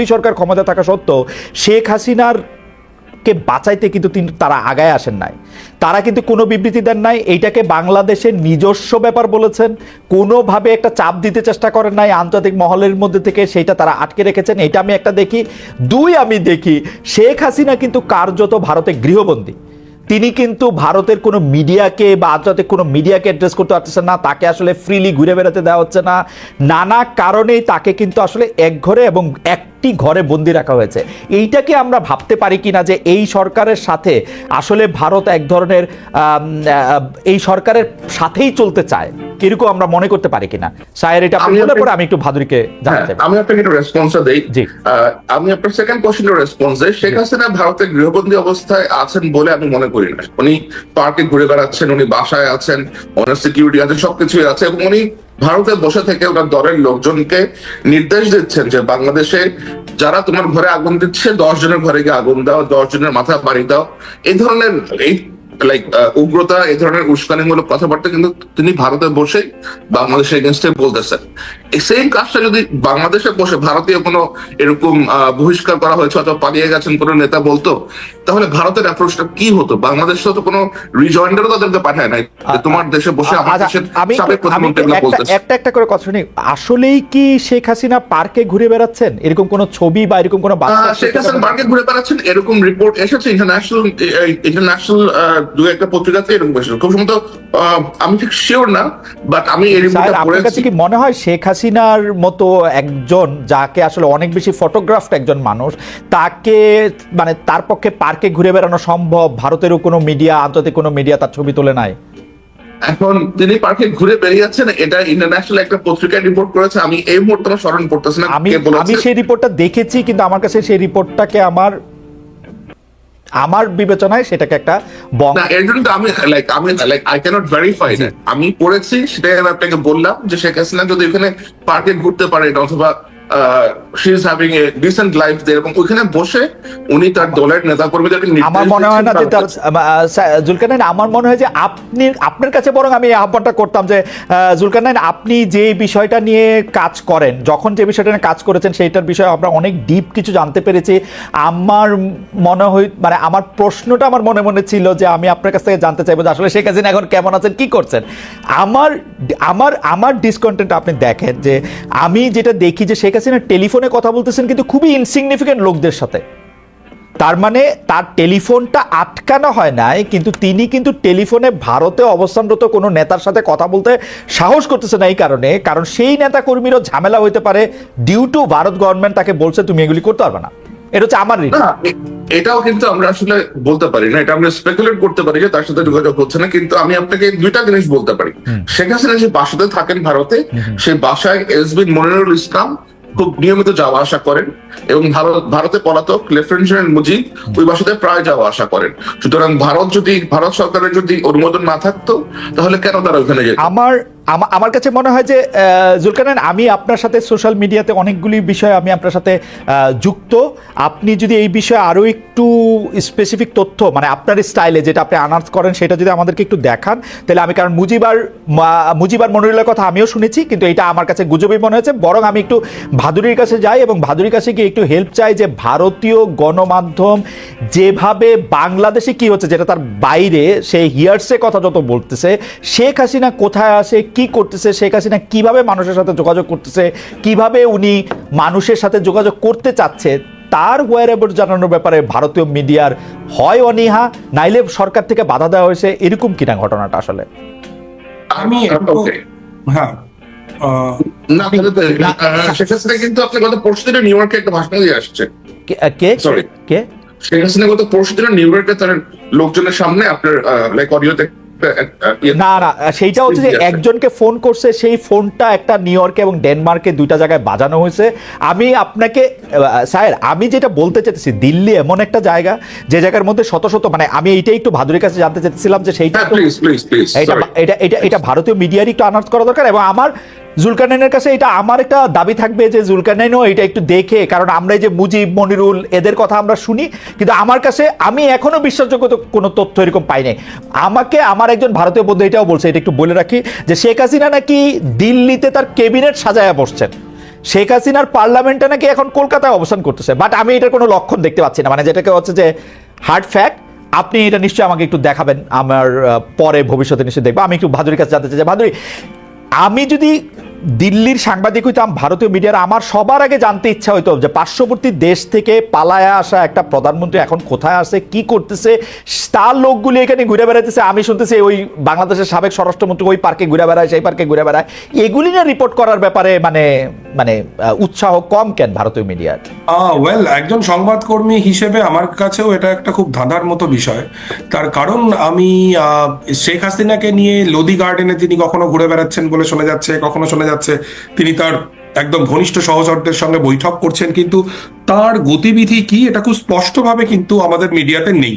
মোদী সরকার ক্ষমতা থাকা সত্ত্বেও শেখ হাসিনার কে বাঁচাইতে কিন্তু তারা আগায় আসেন নাই। তারা কিন্তু কোনো বিবৃতি দেন নাই। এইটাকে বাংলাদেশের নিজস্ব ব্যাপার বলেছেন। কোনোভাবে একটা চাপ দিতে চেষ্টা করেন নাই। আন্তর্জাতিক মহলের মধ্যে থেকে সেইটা তারা আটকে রেখেছেন। এটা আমি একটা দেখি। দুই আমি দেখি, শেখ হাসিনা কিন্তু কার্যত ভারতে গৃহবন্দী। তিনি কিন্তু ভারতের কোনো মিডিয়াকে বা আন্তর্জাতিক কোনো মিডিয়াকে অ্যাড্রেস করতে পারতেছেন না। তাকে আসলে ফ্রিলি ঘুরে বেড়াতে দেওয়া হচ্ছে না। নানা কারণেই তাকে কিন্তু আসলে এক ঘরে এবং একটি ঘরে বন্দি রাখা হয়েছে। এইটাকে আমরা ভাবতে পারি কিনা যে এই সরকারের সাথে আসলে ভারত এক ধরনের এই সরকারের সাথেই চলতে চায়। কীরকম আমরা মনে করতে পারি কিনা? সায়ের এটা আপনাকে- পরে আমি একটু ভাদুরীকে জানতে হ্যাঁ, আমি আপনাকে একটু রেসপন্সটা দেই। জি। আমি আপনার সেকেন্ড কোশ্চেনের রেসপন্স দেই। শেখ হাসিনা ভারতের গৃহবন্দী অবস্থায় আছেন বলে আমি মনে করি না। উনি পার্কে ঘুরে বেড়াচ্ছেন উনি বাসায় আছেন ওনার সিকিউরিটি আছে সবকিছুই আছে এবং উনি ভারতে বসে থেকে ওনার দলের লোকজনকে নির্দেশ দিচ্ছেন যে বাংলাদেশে যারা তোমার ঘরে আগুন দিচ্ছে, দশ জনের ঘরে গিয়ে আগুন দাও, দশ জনের মাথা বাড়ি দাও। এই ধরনের এই লাইক উগ্রতা এই ধরনের উস্কানিমূলক কথাবার্তা কিন্তু তিনি ভারতে বসে বাংলাদেশের এগেনস্টে বলতেছেন। এই সেম কাজটা যদি বাংলাদেশে বসে ভারতীয় কোনো এরকম বহিষ্কার করা হয়েছে অথবা পালিয়ে গেছেন কোনো নেতা বলতো তাহলে ভারতের অ্যাপ্রোচটা কি হতো? বাংলাদেশ তো কোনো রিজয়েন্ডারও তাদেরকে পাঠায় নাই। তোমার দেশে বসে আচ্ছা, একটা- একটা করে কথা শুনি। আসলেই কি শেখ হাসিনা পার্কে ঘুরে বেড়াচ্ছেন? এরকম কোনো ছবি বা এরকম কোনো শেখ হাসান মার্কে ঘুরে বেড়াচ্ছেন এরকম রিপোর্ট এসেছে ইন্টারন্যাশনাল ইন্টারন্যাশনাল দু একটা পত্রিকাতে এরকম এসেছে খুব সম্ভবত আমি ঠিক শিওর না বাট আমি এই রিপোর্টটা আপনার কাছে কি মনে হয় শেখ হাসিনার মতো একজন যাকে আসলে অনেক বেশি ফটোগ্রাফড একজন মানুষ তাকে মানে তার পক্ষে পার্কে ঘুরে বেড়ানো সম্ভব? ভারতেরও কোনো মিডিয়া আন্তর্জাতিক কোনো মিডিয়া তার ছবি তোলে নাই। এখন তিনি পার্কে ঘুরে বেরিয়েছেন এটা ইন্টারন্যাশনাল একটা পত্রিকায় রিপোর্ট করেছে আমি এই মুহূর্তে আমার স্মরণ পড়তেছে না আমি আমি সেই রিপোর্টটা দেখেছি কিন্তু আমার কাছে সেই রিপোর্টটাকে আমার আমার বিবেচনায় সেটাকে একটা না এর জন্য তো আমি লাইক আমি like I cannot verify that আমি পড়েছি সেটাই আমি আপনাকে বললাম যে শেখ হাসিনা যদি এখানে পার্কে ঘুরতে পারেন অথবা she is having a decent life ওখানে বসে উনি তার দলের নেতা কর্মীদেরকে আমার মনে হয় না যে তার আমার মনে হয় যে আপনি আপনার কাছে বরং আমি আহ্বানটা করতাম যে আপনি যে বিষয়টা নিয়ে কাজ করেন যখন যে বিষয়টা নিয়ে কাজ করেছেন সেইটার বিষয়ে আমরা অনেক ডিপ কিছু জানতে পেরেছি। আমার মনে হয় মানে আমার প্রশ্নটা আমার মনে মনে ছিল যে আমি আপনার কাছ থেকে জানতে চাইব যে আসলে শেখ হাসিনা এখন কেমন আছেন কি করছেন। আমার আমার আমার ডিসকন্টেন্ট আপনি দেখেন যে আমি যেটা দেখি যে শেখ হাসিনা টেলিফোনে কথা বলতেছেন কিন্তু খুবই ইনসিগনিফিকেন্ট লোকদের সাথে। তার মানে তার টেলিফোনটা আটকানো হয় নাই কিন্তু তিনি কিন্তু টেলিফোনে ভারতে অবস্থানরত কোনো নেতার সাথে কথা বলতে সাহস করতেছে না এই কারণে কারণ সেই নেতা কর্মীরও ঝামেলা হইতে পারে ডিউ টু ভারত গভর্নমেন্ট তাকে বলছে তুমি এগুলি করতে পারবে না। এটা হচ্ছে আমার এটাও কিন্তু আমরা আসলে বলতে পারি না এটা আমরা স্পেকুলেট করতে পারি যে তার সাথে যোগাযোগ হচ্ছে না কিন্তু আমি আপনাকে দুইটা জিনিস বলতে পারি। শেখ হাসিনা যে বাসাতে থাকেন ভারতে সেই বাসায় এসবিন মনিরুল ইসলাম খুব নিয়মিত যাওয়া আসা করেন এবং ভারত, ভারতে পলাতক লেফটেন্যান্ট জেনারেল মুজিব ওই বাসাতে প্রায় যাওয়া আসা করেন। সুতরাং ভারত যদি, ভারত সরকারের যদি অনুমোদন না থাকতো, তাহলে কেন তারা ওখানে যেত? আমার আমা- আমার কাছে মনে হয় যে জুলকানান, আমি আপনার সাথে সোশ্যাল মিডিয়াতে অনেকগুলি বিষয় আমি আপনার সাথে যুক্ত। আপনি যদি এই বিষয়ে আরও একটু স্পেসিফিক তথ্য মানে আপনার স্টাইলে যেটা আপনি আনার্স করেন, সেটা যদি আমাদেরকে একটু দেখান, তাহলে আমি, কারণ মুজিবার মুজিবার মনিরুলের কথা আমিও শুনেছি, কিন্তু এটা আমার কাছে গুজবই মনে হয়েছে। বরং আমি একটু ভাদুরীর কাছে যাই এবং ভাদুরীর কাছে গিয়ে একটু হেল্প চাই যে ভারতীয় গণমাধ্যম যেভাবে বাংলাদেশে কি হচ্ছে, যেটা তার বাইরে, সে হিয়ার্সে কথা যত বলতেছে, শেখ হাসিনা কোথায় আসে কি করতেছে শেখ হাসিনা কীভাবে মানুষের সাথে যোগাযোগ করতেছে কীভাবে উনি মানুষের সাথে যোগাযোগ করতে চাচ্ছে তার ওয়ারেবল জানানোর ব্যাপারে ভারতীয় মিডিয়ার হয় অনীহা নাইলে সরকার থেকে বাধা দেওয়া হয়েছে এরকম কিনা ঘটনাটা আসলে? আমি হ্যাঁ আহ, না তাহলে শেখ হাসিনা কিন্তু আপনি গত পরশু দিনে নিউ ইয়র্কে একটা ভাষণ দিয়ে আসছে। কে- কে? কে? শেখ হাসিনা গত পরশু দিনে নিউ ইয়র্কে তার লোকজনের সামনে আপনার লাইক অডিওতে না না সেইটা হচ্ছে যে একজনকে ফোন করছে সেই ফোনটা একটা নিউ ইয়র্কে এবং ডেনমার্কে দুইটা জায়গায় বাজানো হয়েছে। আমি আপনাকে স্যার আমি যেটা বলতে চাইতেছি দিল্লি এমন একটা জায়গা যে জায়গার মধ্যে শত শত মানে আমি এইটাই একটু ভাদুরের কাছে জানতে চাইতেছিলাম যে সেইটা হ্যাঁ এটা এটা এটা ভারতীয় মিডিয়ারই একটু আনার্স করা দরকার এবং আমার জুলকানাইনের কাছে এটা আমার একটা দাবি থাকবে যে জুলকানাইনও এটা একটু দেখে, কারণ আমরা এই যে মুজিব, মনিরুল, এদের কথা আমরা শুনি, কিন্তু আমার কাছে আমি এখনও বিশ্বাসযোগ্য কোনো তথ্য এরকম পাই নাই। আমাকে আমার একজন ভারতীয় বন্ধু এটাও বলছে, এটা একটু বলে রাখি, যে শেখ হাসিনা নাকি দিল্লিতে তার ক্যাবিনেট সাজায়া বসছেন। শেখ হাসিনার পার্লামেন্টে নাকি এখন কলকাতায় অবস্থান করতেছে বাট আমি এটার কোনো লক্ষণ দেখতে পাচ্ছি না। মানে যেটাকে হচ্ছে যে হার্ড ফ্যাক্ট আপনি এটা নিশ্চয়ই আমাকে একটু দেখাবেন, আমার পরে ভবিষ্যতে নিশ্চয়ই দেখব। আমি একটু ভাদুরির কাছে জানতে চাই ভাদুরি আমি যদি দিল্লির সাংবাদিক হইতাম, ভারতীয় মিডিয়ার। আমার সবার আগে জানতে ইচ্ছা হইতো যে পার্শ্ববর্তী দেশ থেকে পালায়া আসা একটা প্রধানমন্ত্রী এখন কোথায় আছে, কি করতেছে, তার লোকগুলি এখানে ঘুরে বেড়াইতেছে। আমি শুনতেছি ওই বাংলাদেশের সাবেক স্বরাষ্ট্রমন্ত্রী ওই পার্কে ঘুরে বেড়ায়, সেই পার্কে ঘুরে বেড়ায়। এগুলি না রিপোর্ট করার ব্যাপারে মানে মানে উৎসাহ কম কেন ভারতীয় মিডিয়ার? ওয়েল একজন সংবাদকর্মী হিসেবে আমার কাছেও এটা একটা খুব ধাঁধার মতো বিষয়। তার কারণ আমি শেখ হাসিনাকে নিয়ে লোদি গার্ডেনে তিনি কখনো ঘুরে বেড়াচ্ছেন বলে শোনা যাচ্ছে, কখনো শোনা যাচ্ছে। তিনি তার একদম ঘনিষ্ঠ সহচরদের সঙ্গে বৈঠক করছেন, কিন্তু তার গতিবিধি কি, এটা খুব স্পষ্টভাবে কিন্তু আমাদের মিডিয়াতে নেই।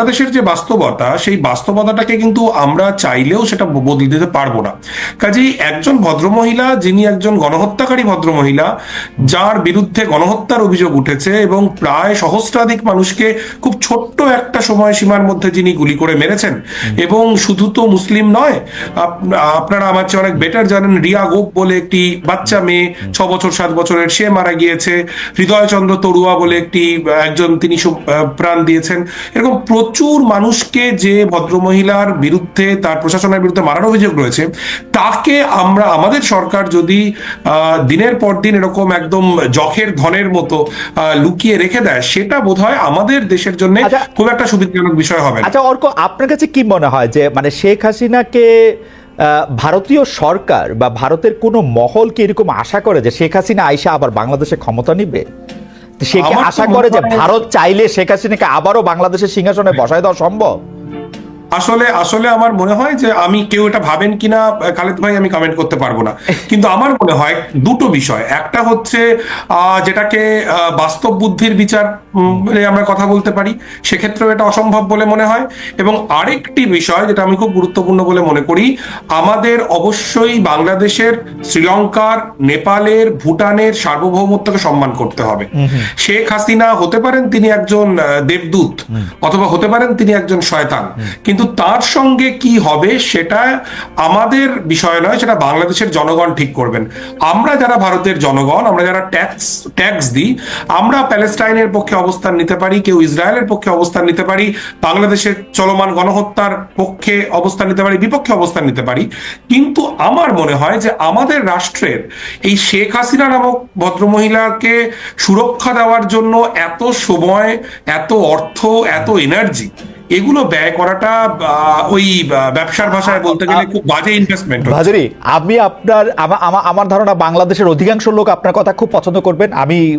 বাংলাদেশের যে বাস্তবতা, সেই বাস্তবতাটাকে কিন্তু আমরা চাইলেও সেটা বদলে দিতে পারব না। কাজেই একজন ভদ্রমহিলা, যিনি একজন গণহত্যাকারী ভদ্রমহিলা, যার বিরুদ্ধে গণহত্যার অভিযোগ উঠেছে এবং প্রায় সহস্রাধিক মানুষকে খুব ছোট্ট একটা সময়সীমার মধ্যে যিনি গুলি করে মেরেছেন। এবং শুধু তো মুসলিম নয় আপনারা আমার চেয়ে অনেক বেটার জানেন রিয়া গোপ বলে একটি বাচ্চা মেয়ে ছ বছর সাত বছরের সে মারা গিয়েছে। হৃদয়চন্দ্র তরুয়া বলে একটি একজন তিনি প্রাণ দিয়েছেন। এরকম প্রচুর মানুষকে যে ভদ্রমহিলার বিরুদ্ধে তার প্রশাসনের বিরুদ্ধে মারার অভিযোগ রয়েছে তাকে আমরা আমাদের সরকার যদি আহ, দিনের পর দিন এরকম একদম জখের ধনের মতো আহ, লুকিয়ে রেখে দেয় সেটা বোধহয় আমাদের দেশের জন্য আচ্ছা। খুব একটা সুবিধাজনক বিষয় হবে আচ্ছা অর্ক আপনার কাছে কি মনে হয় যে মানে শেখ হাসিনাকে আহ, ভারতীয় সরকার বা ভারতের কোনো মহল কি এরকম আশা করে যে শেখ হাসিনা আইসা আবার বাংলাদেশে ক্ষমতা নিবে? সে কি আশা করে যে ভারত চাইলে শেখ হাসিনাকে আবারও বাংলাদেশের সিংহাসনে বসায় দেওয়া সম্ভব? আসলে আসলে আমার মনে হয় যে আমি কেউ এটা ভাবেন কিনা খালেদ ভাই আমি কমেন্ট করতে পারব না। কিন্তু আমার মনে হয় দুটো বিষয়। একটা হচ্ছে যেটাকে বাস্তব বুদ্ধির বিচার আমরা কথা বলতে পারি সেক্ষেত্রেও এটা অসম্ভব বলে মনে হয়। এবং আরেকটি বিষয় যেটা আমি খুব গুরুত্বপূর্ণ বলে মনে করি আমাদের অবশ্যই বাংলাদেশের শ্রীলঙ্কার নেপালের ভুটানের সার্বভৌমত্বকে সম্মান করতে হবে। শেখ হাসিনা হতে পারেন তিনি একজন দেবদূত অথবা হতে পারেন তিনি একজন শয়তান। কিন্তু তার সঙ্গে কি হবে সেটা আমাদের বিষয় নয়, সেটা বাংলাদেশের জনগণ ঠিক করবেন। আমরা যারা ভারতের জনগণ, আমরা যারা ট্যাক্স ট্যাক্স দিই, আমরা প্যালেস্টাইনের পক্ষে অবস্থান নিতে পারি, কেউ ইসরায়েলের পক্ষে অবস্থান নিতে পারি, বাংলাদেশের চলমান গণহত্যার পক্ষে অবস্থান নিতে পারি, বিপক্ষে অবস্থান নিতে পারি। কিন্তু আমার মনে হয় যে আমাদের রাষ্ট্রের এই শেখ হাসিনা নামক ভদ্রমহিলাকে সুরক্ষা দেওয়ার জন্য এত সময়, এত অর্থ, এত এনার্জি এগুলো ব্যয় করাটা ওই ব্যবসার ভাষায় বলতে গেলে খুব বাজে ইনভেস্টমেন্ট ভাজুরি আমি আপনার, আমা- আমা- আমার ধারণা বাংলাদেশের অধিকাংশ লোক আপনার কথা খুব পছন্দ করবেন। আমি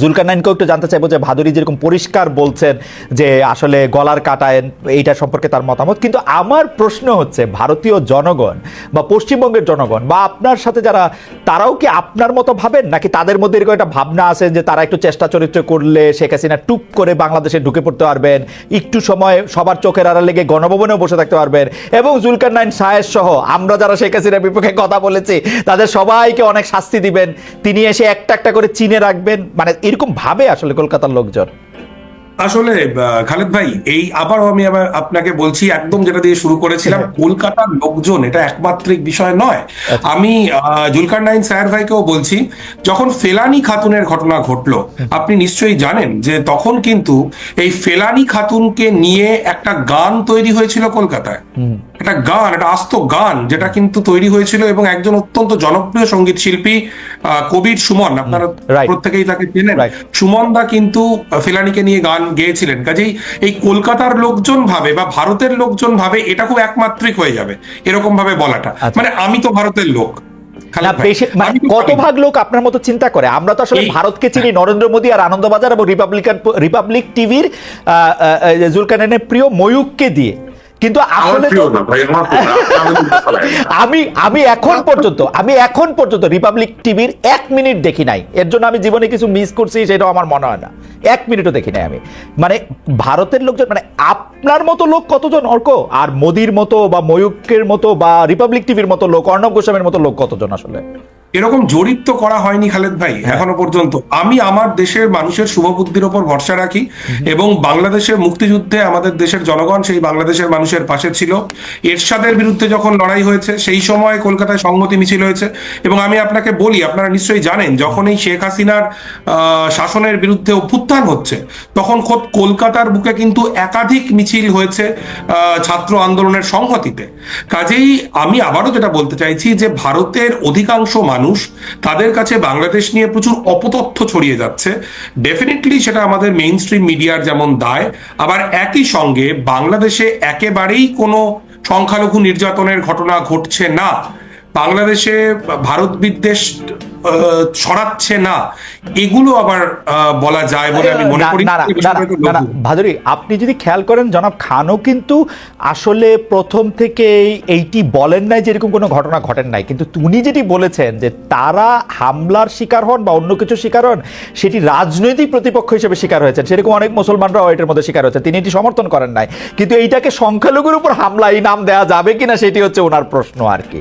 জুলকানাইনকেও একটু জানতে চাইব যে ভাদুরি যেরকম পরিষ্কার বলছেন যে আসলে গলার কাটায়, এইটা সম্পর্কে তার মতামত। কিন্তু আমার প্রশ্ন হচ্ছে, ভারতীয় জনগণ বা পশ্চিমবঙ্গের জনগণ বা আপনার সাথে যারা, তারাও কি আপনার মতো ভাবেন? নাকি তাদের মধ্যে এরকম একটা ভাবনা আছে যে তারা একটু চেষ্টা চরিত্র করলে শেখ হাসিনা টুপ করে বাংলাদেশে ঢুকে পড়তে পারবেন, একটু সময় সবার চোখের আড়ালে লেগে গণভবনেও বসে থাকতে পারবেন। এবং জুলকার নাইন সাহেব সহ, আমরা যারা শেখ হাসিনার বিপক্ষে কথা বলেছি, তাদের সবাইকে অনেক শাস্তি দিবেন। তিনি এসে একটা একটা করে চিনে রাখবেন। মানে এরকম ভাবে আসলে কলকাতার লোকজন। আসলে খালেদ ভাই এই আবারও আমি আবার আপনাকে বলছি একদম যেটা দিয়ে শুরু করেছিলাম কলকাতার লোকজন এটা একমাত্রিক বিষয় নয়। আমি আহ, জুলকার নাইন স্যার ভাইকেও বলছি যখন ফেলানি খাতুনের ঘটনা ঘটলো আপনি নিশ্চয়ই জানেন যে তখন কিন্তু এই ফেলানি খাতুনকে নিয়ে একটা গান তৈরি হয়েছিল কলকাতায়। একটা গান একটা আস্ত গান যেটা কিন্তু তৈরি হয়েছিল এবং একজন অত্যন্ত জনপ্রিয় সংগীত শিল্পী কবির সুমন। আপনারা. প্রত্যেকেই তাকে চেনেন। সুমন দা কিন্তু ফেলানিকে নিয়ে গান গেয়েছিলেন। কাজেই এই কলকাতার লোকজন ভাবে বা ভারতের লোকজন ভাবে এটা খুব একমাত্রিক হয়ে যাবে এরকম ভাবে বলাটা। আচ্ছা। মানে আমি তো ভারতের লোক। মানে কত ভাগ লোক আপনার মতো চিন্তা করে? আমরা তো আসলে ভারতকে চিনি নরেন্দ্র মোদী আর আনন্দবাজার এবং রিপাবলিকান রিপাবলিক টিভির জুলকানানের প্রিয় ময়ূককে দিয়ে। কিন্তু আসলে। আমি আমি এখন পর্যন্ত আমি এখন পর্যন্ত রিপাবলিক টিভির এক মিনিট দেখি নাই। এর জন্য আমি জীবনে কিছু মিস করছি সেটাও আমার মনে হয় না। এক মিনিটও দেখি নাই আমি। মানে ভারতের লোকজন মানে আপনার মতো লোক কতজন অর্ক? আর মোদির মতো বা ময়ূকের মতো বা রিপাবলিক টিভির মতো লোক অর্ণব গোস্বামীর মতো লোক কতজন আসলে? এরকম জরিপ তো করা হয়নি খালেদ ভাই এখনও পর্যন্ত। আমি আমার দেশের মানুষের শুভবুদ্ধির ওপর ভরসা রাখি এবং বাংলাদেশের মুক্তিযুদ্ধে আমাদের দেশের জনগণ সেই বাংলাদেশের মানুষের পাশে ছিল। এরশাদের বিরুদ্ধে যখন লড়াই হয়েছে সেই সময় কলকাতায় সংহতি মিছিল হয়েছে এবং আমি আপনাকে বলি আপনারা নিশ্চয়ই জানেন যখন এই শেখ হাসিনার শাসনের বিরুদ্ধে অভ্যুত্থান হচ্ছে তখন খোদ কলকাতার বুকে কিন্তু একাধিক মিছিল হয়েছে ছাত্র আন্দোলনের সংহতিতে। কাজেই আমি আবারও যেটা বলতে চাইছি যে ভারতের অধিকাংশ মানুষ তাদের কাছে বাংলাদেশ নিয়ে প্রচুর অপতথ্য ছড়িয়ে যাচ্ছে। ডেফিনেটলি সেটা আমাদের মেইন স্ট্রিম মিডিয়ার যেমন দায়, আবার একই সঙ্গে বাংলাদেশে একেবারেই কোনো সংখ্যালঘু নির্যাতনের ঘটনা ঘটছে না। বাংলাদেশে ভারত বিদ্বেষ ছড়াচ্ছে না। এগুলো আবার বলা যায় বলে আমি মনে করি। ভাদুরী আপনি যদি খেয়াল করেন জনাব খানও কিন্তু আসলে প্রথম থেকে এইটি বলেন নাই যে এরকম কোনো ঘটনা ঘটেন নাই। কিন্তু উনি যেটি বলেছেন যে তারা হামলার শিকার হন বা অন্য কিছু শিকার হন সেটি রাজনৈতিক প্রতিপক্ষ হিসেবে শিকার হয়েছেন। সেরকম অনেক মুসলমানরাও এটার মধ্যে শিকার হয়েছে তিনি এটি সমর্থন করেন নাই। কিন্তু এইটাকে সংখ্যালঘুর উপর হামলা এই নাম দেওয়া যাবে কিনা সেটি হচ্ছে ওনার প্রশ্ন আর কি।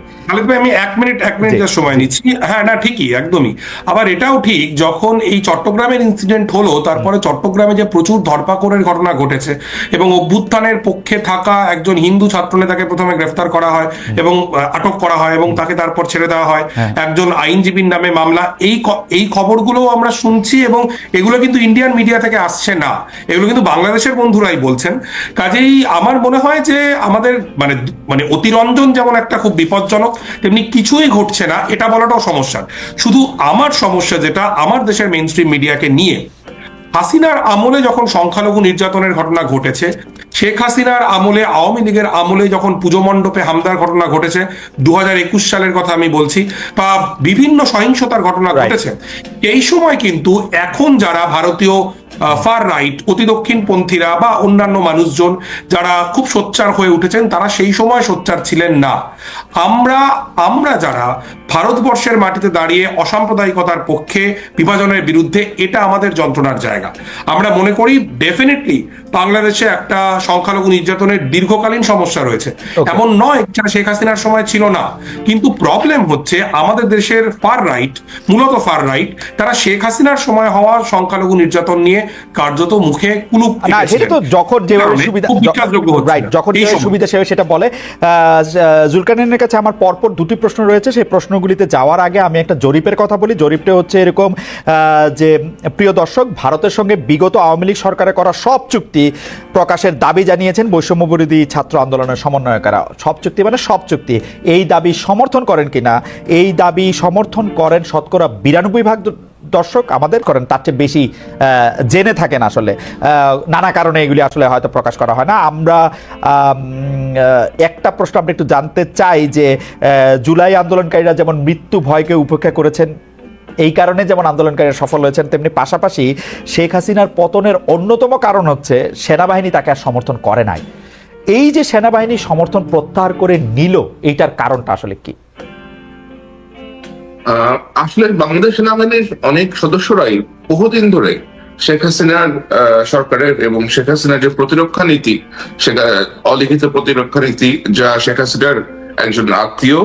আমি এক মিনিট এক মিনিট সময় নিচ্ছি। হ্যাঁ না ঠিকই। একদমই। আবার এটাও ঠিক যখন এই চট্টগ্রামের ইনসিডেন্ট হলো তারপরে চট্টগ্রামে যে প্রচুর ধরপাকড়ের ঘটনা ঘটেছে এবং অভ্যুত্থানের পক্ষে থাকা একজন হিন্দু ছাত্রনেতাকে প্রথমে গ্রেফতার করা হয় এবং আটক করা হয় এবং তাকে তারপর ছেড়ে দেওয়া হয়। একজন আইনজীবীর নামে মামলা এই এই খবরগুলো আমরা শুনছি এবং এগুলো কিন্তু ইন্ডিয়ান মিডিয়া থেকে আসছে না। এগুলো কিন্তু বাংলাদেশের বন্ধুরাই বলছেন। কাজেই আমার মনে হয় যে আমাদের মানে মানে অতিরঞ্জন যেমন একটা খুব বিপজ্জনক তেমনি কিছুই ঘটছে না এটা বলাটাও সমস্যা শুধু আমার সমস্যা যেটা আমার দেশের মেইন স্ট্রিম মিডিয়াকে নিয়ে। হাসিনার আমলে যখন সংখ্যালঘু নির্যাতনের ঘটনা ঘটেছে শেখ হাসিনার আমলে আওয়ামী লীগের আমলে যখন পুজো মণ্ডপে হামলার ঘটনা ঘটেছে দু হাজার একুশ সালের কথা আমি বলছি বা বিভিন্ন সহিংসতার ঘটনা ঘটেছে এই সময় কিন্তু এখন যারা ভারতীয় ফার রাইট অতি দক্ষিণপন্থীরা বা অন্যান্য মানুষজন যারা খুব সোচ্চার হয়ে উঠেছেন, তারা সেই সময় সোচ্চার ছিলেন না। আমরা আমরা যারা ভারতবর্ষের মাটিতে দাঁড়িয়ে অসাম্প্রদায়িকতার পক্ষে বিভাজনের বিরুদ্ধে এটা আমাদের যন্ত্রণার জায়গা। আমরা মনে করি ডেফিনেটলি বাংলাদেশে একটা সংখ্যালঘু নির্যাতনের দীর্ঘকালীন সমস্যা রয়েছে। এমন নয় যেটা শেখ হাসিনার সময় ছিল না। কিন্তু প্রবলেম হচ্ছে আমাদের দেশের ফার রাইট মূলত ফার রাইট তারা শেখ হাসিনার সময় হওয়া সংখ্যালঘু নির্যাতন নিয়ে কার্যত মুখে কুলুপ না সেটা তো যখন যেভাবে সুবিধা রাইট যখন যেভাবে সুবিধা সেভাবে সেটা বলে জুলকানের কাছে আমার পরপর দুটি প্রশ্ন রয়েছে। সেই প্রশ্নগুলিতে যাওয়ার আগে আমি একটা জরিপের কথা বলি। জরিপটা হচ্ছে এরকম আহ, যে প্রিয় দর্শক ভারতের সঙ্গে বিগত আওয়ামী লীগ সরকারে করা সব চুক্তি প্রকাশের দাবি জানিয়েছেন বৈষম্য বিরোধী ছাত্র আন্দোলনের সমন্বয়কারা সব চুক্তি মানে সব চুক্তি। এই দাবি সমর্থন করেন কিনা? এই দাবি সমর্থন করেন শতকরা বিরানব্বই ভাগ দর্শক আমাদের করেন, তার চেয়ে বেশি জেনে থাকেন আসলে। নানা কারণে এগুলি আসলে হয়তো প্রকাশ করা হয় না। আমরা একটা প্রশ্ন আমরা একটু জানতে চাই যে জুলাই আন্দোলনকারীরা যেমন মৃত্যু ভয়কে উপেক্ষা করেছেন এই কারণে যেমন আন্দোলনকারীরা সফল হয়েছেন, তেমনি পাশাপাশি শেখ হাসিনার পতনের অন্যতম কারণ হচ্ছে সেনাবাহিনী তাকে আর সমর্থন করে নাই। এই যে সেনাবাহিনী সমর্থন প্রত্যাহার করে নিল, এইটার কারণটা আসলে কি? আসলে বাংলাদেশ সেনাবাহিনীর অনেক সদস্যরাই বহুদিন ধরে শেখ হাসিনার সরকারের এবং শেখ হাসিনার যে প্রতিরক্ষা নীতি, সেটা অলিখিত প্রতিরক্ষা নীতি, যা শেখ হাসিনার একজন আত্মীয়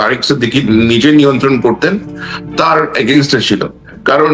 তারিক সিদ্দিকি নিজে নিয়ন্ত্রণ করতেন তার এগেনস্টে ছিল। কারণ